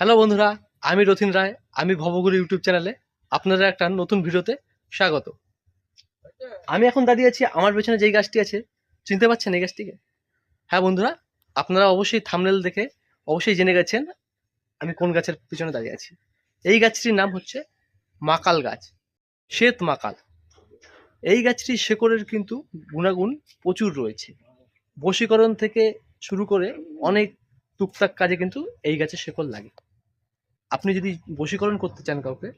Hello বন্ধুরা, আমি রথিন রায়, আমি ভবগুরু ইউটিউব চ্যানেলে আপনারা একটা নতুন ভিডিওতে স্বাগত। আমি এখন দাঁড়িয়ে আছি, আমার পেছনে যেই গাছটি আছে, চিনতে পারছেন এই গাছটিকে? হ্যাঁ বন্ধুরা, আপনারা অবশ্যই থামনেল দেখে অবশ্যই জেনে গেছেন আমি কোন গাছের পিছনে দাঁড়িয়ে আছি। এই গাছটির নাম হচ্ছে মাকাল গাছ, শ্বেত মাকাল। এই গাছটির শেকড়ের কিন্তু গুণাগুণ প্রচুর রয়েছে। বশীকরণ থেকে শুরু করে অনেক টুকটাক কাজে কিন্তু এই গাছের শেকড় লাগে। আপনি যদি বশীকরণ করতে চান কাউকে,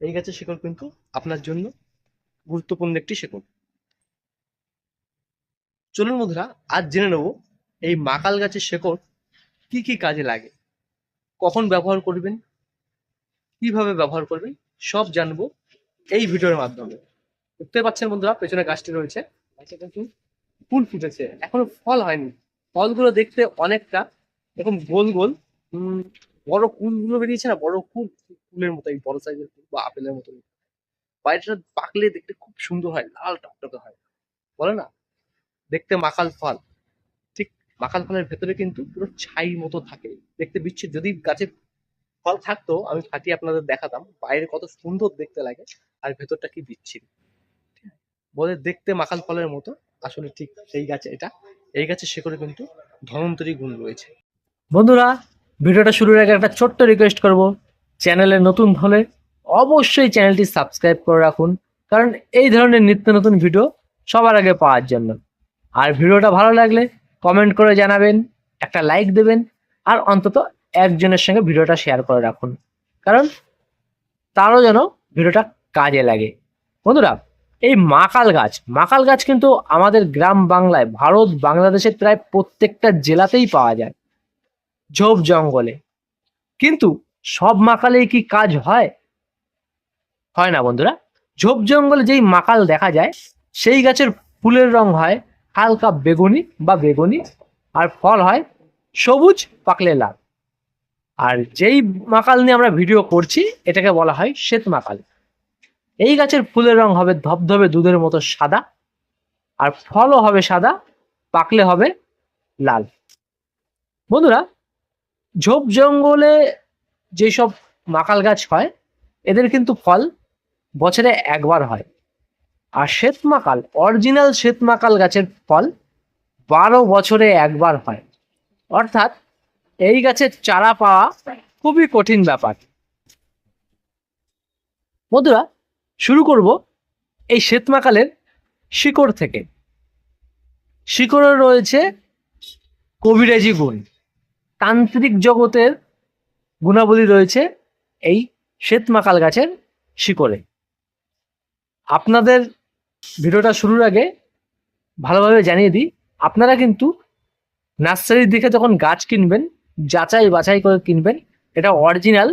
এই গাছের শেকড় কিন্তু আপনার জন্য গুরুত্বপূর্ণ একটি শেকড়। চলুন বন্ধুরা, আজ জেনে নেব এই মাকাল গাছের শেকড় কি কি কাজে লাগে, কখন ব্যবহার করবেন, কীভাবে ব্যবহার করবেন, সব জানব এই ভিডিওর মাধ্যমে। দেখতে পাচ্ছেন বন্ধুরা, পেছনে গাছটি রয়েছে। ফুল ফুটেছে, এখনও ফল হয়নি। ফলগুলো দেখতে অনেকটা এরকম গোল গোল। উম, বড় কুলগুলো বেরিয়েছে না? বড় কুল কুলের মতো বড় সাইজের কুল বা আপেলের মতো বাইরেটা পাকলে দেখতে খুব সুন্দর হয় লাল টকটকে হয়। বলে না? দেখতে মাকাল ফল। ঠিক মাকাল ফলের ভেতরে কিন্তু পুরো ছাই মতো থাকে। দেখতে বিচ্ছিন্ন যদি গাছে ফল থাকতো আমি ফাটিয়ে আপনাদের দেখাতাম বাইরে কত সুন্দর দেখতে লাগে আর ভেতরটা কি আছে? বলে দেখতে মাকাল ফলের মতো আসলে ঠিক সেই গাছে এটা। এই গাছের শেকড়ে কিন্তু ধনন্তরী গুণ রয়েছে। বন্ধুরা, ভিডিওটা শুরুর আগে একটা ছোট্ট রিকোয়েস্ট করব। চ্যানেলে নতুন হলে অবশ্যই চ্যানেলটি সাবস্ক্রাইব করে রাখুন, কারণ এই ধরনের নিত্য নতুন ভিডিও সবার আগে পাওয়ার জন্য। আর ভিডিওটা ভালো লাগলে কমেন্ট করে জানাবেন, একটা লাইক দেবেন, আর অন্তত একজনের সঙ্গে ভিডিওটা শেয়ার করে রাখুন, কারণ তারও যেন ভিডিওটা কাজে লাগে। বন্ধুরা, এই মাকাল গাছ মাকাল গাছ কিন্তু আমাদের গ্রাম বাংলায়, ভারত, বাংলাদেশের প্রায় প্রত্যেকটা জেলাতেই পাওয়া যায়। ঝোপ জঙ্গলে। কিন্তু সব মাকালেই কি কাজ হয়? হয় না বন্ধুরা। ঝোপ জঙ্গলে যেই মাকাল দেখা যায়, সেই গাছের ফুলের রং হয় হালকা বেগুনি বা বেগুনি, আর ফল হয় সবুজ পাকলে লাল। আর যেই মাকাল নিয়ে আমরা ভিডিও করছি, এটাকে বলা হয় শ্বেত মাকাল। এই গাছের ফুলের রং হবে ধবধবে দুধের মতো সাদা, আর ফলও হবে সাদা, পাকলে হবে লাল। বন্ধুরা ঝোপ জঙ্গলে যেসব মাকাল গাছ হয়, এদের কিন্তু ফল বছরে একবার হয়। আর শ্বেত মাকাল, অরিজিনাল শ্বেত মাকাল গাছের ফল বারো বছরে একবার হয়। অর্থাৎ এই গাছের চারা পাওয়া খুবই কঠিন ব্যাপার। বন্ধুরা, শুরু করব এই শ্বেতমাকালের শিকড় থেকে। শিকড়ে রয়েছে কবিরাজি গুণ তান্ত্রিক জগতের গুণাবলী রয়েছে এই শ্বেতমাকাল গাছের শিকড়ে। আপনাদের ভিডিওটা শুরুর আগে ভালোভাবে জানিয়ে দিই, আপনারা কিন্তু নার্সারির দিকে যখন গাছ কিনবেন, যাচাই বাছাই করে কিনবেন, এটা অরিজিনাল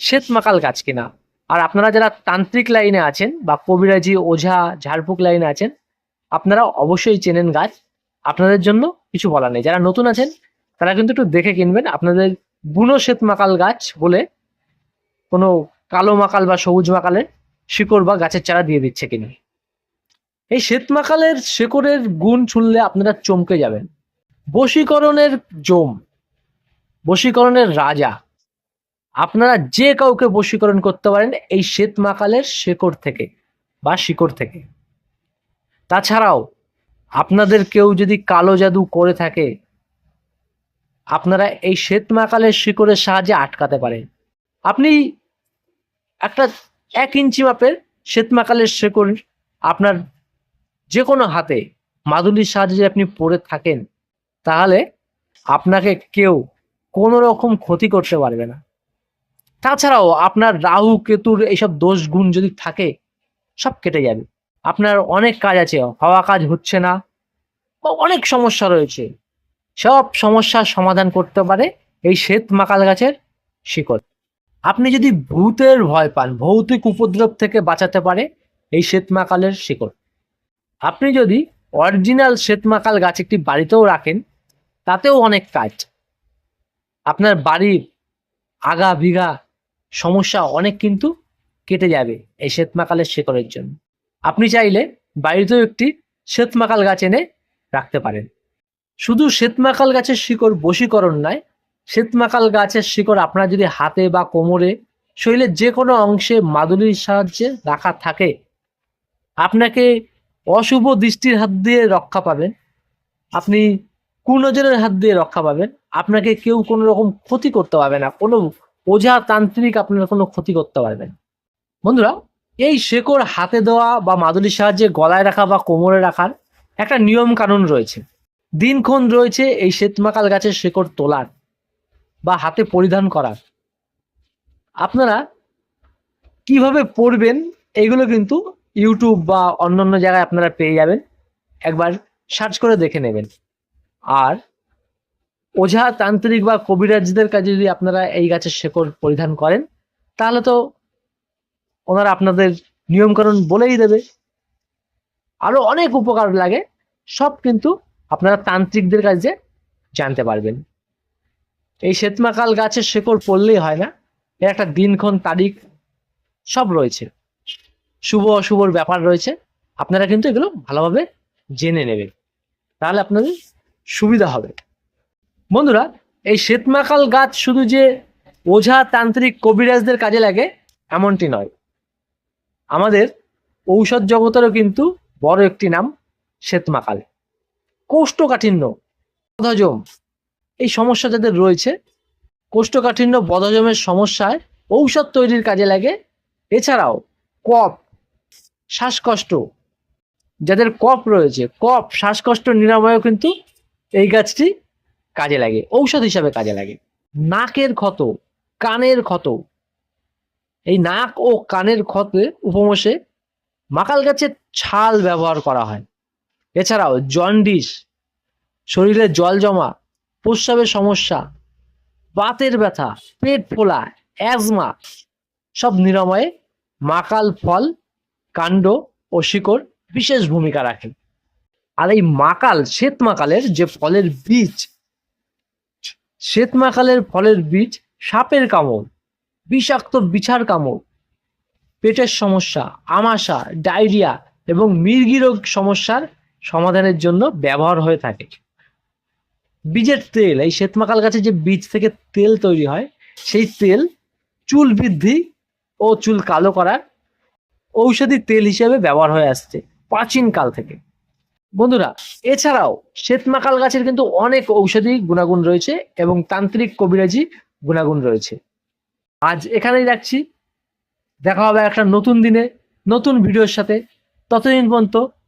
শ্বেতমাকাল গাছ কিনা। আর আপনারা যারা তান্ত্রিক লাইনে আছেন বা কবিরাজি, ওঝা, ঝাড়ফুঁক লাইনে আছেন, আপনারা অবশ্যই চেনেন গাছ। আপনাদের জন্য কিছু বলার নেই। যারা নতুন আছেন তারা কিন্তু একটু দেখে কিনবেন। আপনাদের বুনো শ্বেত মাকাল গাছ বলে কোনো কালো মাকাল বা সবুজ মাকালের শিকড় বা গাছের চারা দিয়ে দিচ্ছে কিনা। এই শ্বেত মাকালের শেকড়ের গুণ শুনলে আপনারা চমকে যাবেন। বশীকরণের জম, বশীকরণের রাজা, আপনারা যে কাউকে বশীকরণ করতে পারেন এই শ্বেত মাকালের শেকড় থেকে বা শিকড় থেকে। তাছাড়াও আপনাদের কেউ যদি কালো জাদু করে থাকে আপনারা এই শ্বেত মাকালের শিকড়ের সাহায্যে আটকাতে পারেন। আপনি একটা এক ইঞ্চি মাপের শ্বেত মাকালের শিকড় আপনার যে কোনো হাতে মাদুলির সাহায্যে যদি আপনি পরে থাকেন, তাহলে আপনাকে কেউ কোনো রকম ক্ষতি করতে পারবে না। তাছাড়াও আপনার রাহু, কেতুর এইসব দোষ গুণ যদি থাকে, সব কেটে যাবে। আপনার অনেক কাজ আছে, হওয়া কাজ হচ্ছে না অনেক সমস্যা রয়েছে। সব সমস্যার সমাধান করতে পারে এই শ্বেত মাকাল গাছের শিকড়। আপনি যদি ভূতের ভয় পান, ভৌতিক উপদ্রব থেকে বাঁচাতে পারে এই শ্বেত মাকালের শিকড়। আপনি যদি অরিজিনাল শ্বেত মাকাল গাছ একটি বাড়িতেও রাখেন, তাতেও অনেক কাজ। আপনার বাড়ির আগা বিঘা সমস্যা অনেক কিন্তু কেটে যাবে এই শ্বেতমাকালের শিকড়ের জন্য। আপনি চাইলে বাড়িতেও একটি শ্বেতমাকাল গাছ এনে রাখতে পারেন। শুধু শ্বেতমাকাল গাছের শিকড় বশীকরণ নয়, শ্বেতমাকাল গাছের শিকড় আপনার যদি হাতে বা কোমরে শরীরের যে কোনো অংশে মাদুলির সাহায্যে রাখা থাকে, আপনাকে অশুভ দৃষ্টির হাত দিয়ে রক্ষা পাবেন, আপনি কুনজরের হাত দিয়ে রক্ষা পাবেন, আপনাকে কেউ কোনো রকম ক্ষতি করতে পারবে না, কোনো ওঝা তান্ত্রিক আপনার কোনো ক্ষতি করতে পারবে না। বন্ধুরা, এই শেকড় হাতে দেওয়া বা মাদুলির সাহায্যে গলায় রাখা বা কোমরে রাখার একটা নিয়ম কানুন রয়েছে। দিনক্ষণ রয়েছে এই শ্বেতমাকাল গাছের শেকড় তোলার বা হাতে পরিধান করার। আপনারা কীভাবে পড়বেন এগুলো কিন্তু ইউটিউব বা অন্যান্য জায়গায় আপনারা পেয়ে যাবেন। একবার সার্চ করে দেখে নেবেন। আর ওঝা তান্ত্রিক বা কবিরাজদের কাছে যদি আপনারা এই গাছের শেকড় পরিধান করেন, তাহলে তো ওনারা আপনাদের নিয়মকানুন বলেই দেবে। আরও অনেক উপকার লাগে, সব কিন্তু আপনারা তান্ত্রিকদের কাছে জানতে পারবেন। এই শ্বেতমাকাল গাছের শেকড় পড়লেই হয় না। এর একটা দিনক্ষণ তারিখ সব রয়েছে। শুভ অশুভর ব্যাপার রয়েছে। আপনারা কিন্তু এগুলো ভালোভাবে জেনে নেবেন। তাহলে আপনাদের সুবিধা হবে। বন্ধুরা, এই শ্বেতমাকাল গাছ শুধু যে ওঝা তান্ত্রিক কবিরাজদের কাজে লাগে, এমনটি নয়। আমাদের ঔষধ জগতেরও কিন্তু বড় একটি নাম শ্বেতমাকাল। কোষ্ঠকাঠিন্য, বদহজম। এই সমস্যা যাদের রয়েছে, কোষ্ঠকাঠিন্য, বদহজমের সমস্যায় ঔষধ তৈরির কাজে লাগে। এছাড়াও কফ, শ্বাসকষ্ট, যাদের কফ রয়েছে, কফ, শ্বাসকষ্ট, নিরাময়ও কিন্তু এই গাছটি কাজে লাগে, ঔষধ হিসাবে কাজে লাগে। নাকের ক্ষত, কানের ক্ষত, এই নাক ও কানের ক্ষতে উপমসে মাকাল গাছের ছাল ব্যবহার করা হয়। এছাড়াও জন্ডিস শরীরে জল জমা, প্রস্রাবের সমস্যা, বাতের ব্যথা, পেট ফোলা অ্যাজমা সব নিরাময়ে মাকাল ফল, কাণ্ড ও শিকড় বিশেষ ভূমিকা রাখে। আর এই মাকাল শ্বেত মাকালের যে ফলের বীজ শ্বেত মাকালের ফলের বীজ সাপের কামড়, বিষাক্ত বিছার কামড়, পেটের সমস্যা, আমাশা, ডায়রিয়া এবং মির্গি রোগ সমস্যার সমাধানের জন্য ব্যবহার হয়ে থাকে। বীজের তেল, এই শ্বেতমাকাল গাছে যে বীজ থেকে তেল তৈরি হয়, সেই তেল চুল বৃদ্ধি ও চুল কালো করার ঔষধি তেল হিসেবে ব্যবহার হয়ে আসছে প্রাচীন কাল থেকে। বন্ধুরা, এছাড়াও শ্বেতমাকাল গাছের কিন্তু অনেক ঔষধি গুণাগুণ রয়েছে এবং তান্ত্রিক কবিরাজি গুণাগুণ রয়েছে। আজ এখানেই রাখছি। দেখা হবে একটা নতুন দিনে, নতুন ভিডিওর সাথে। ততদিন পর্যন্ত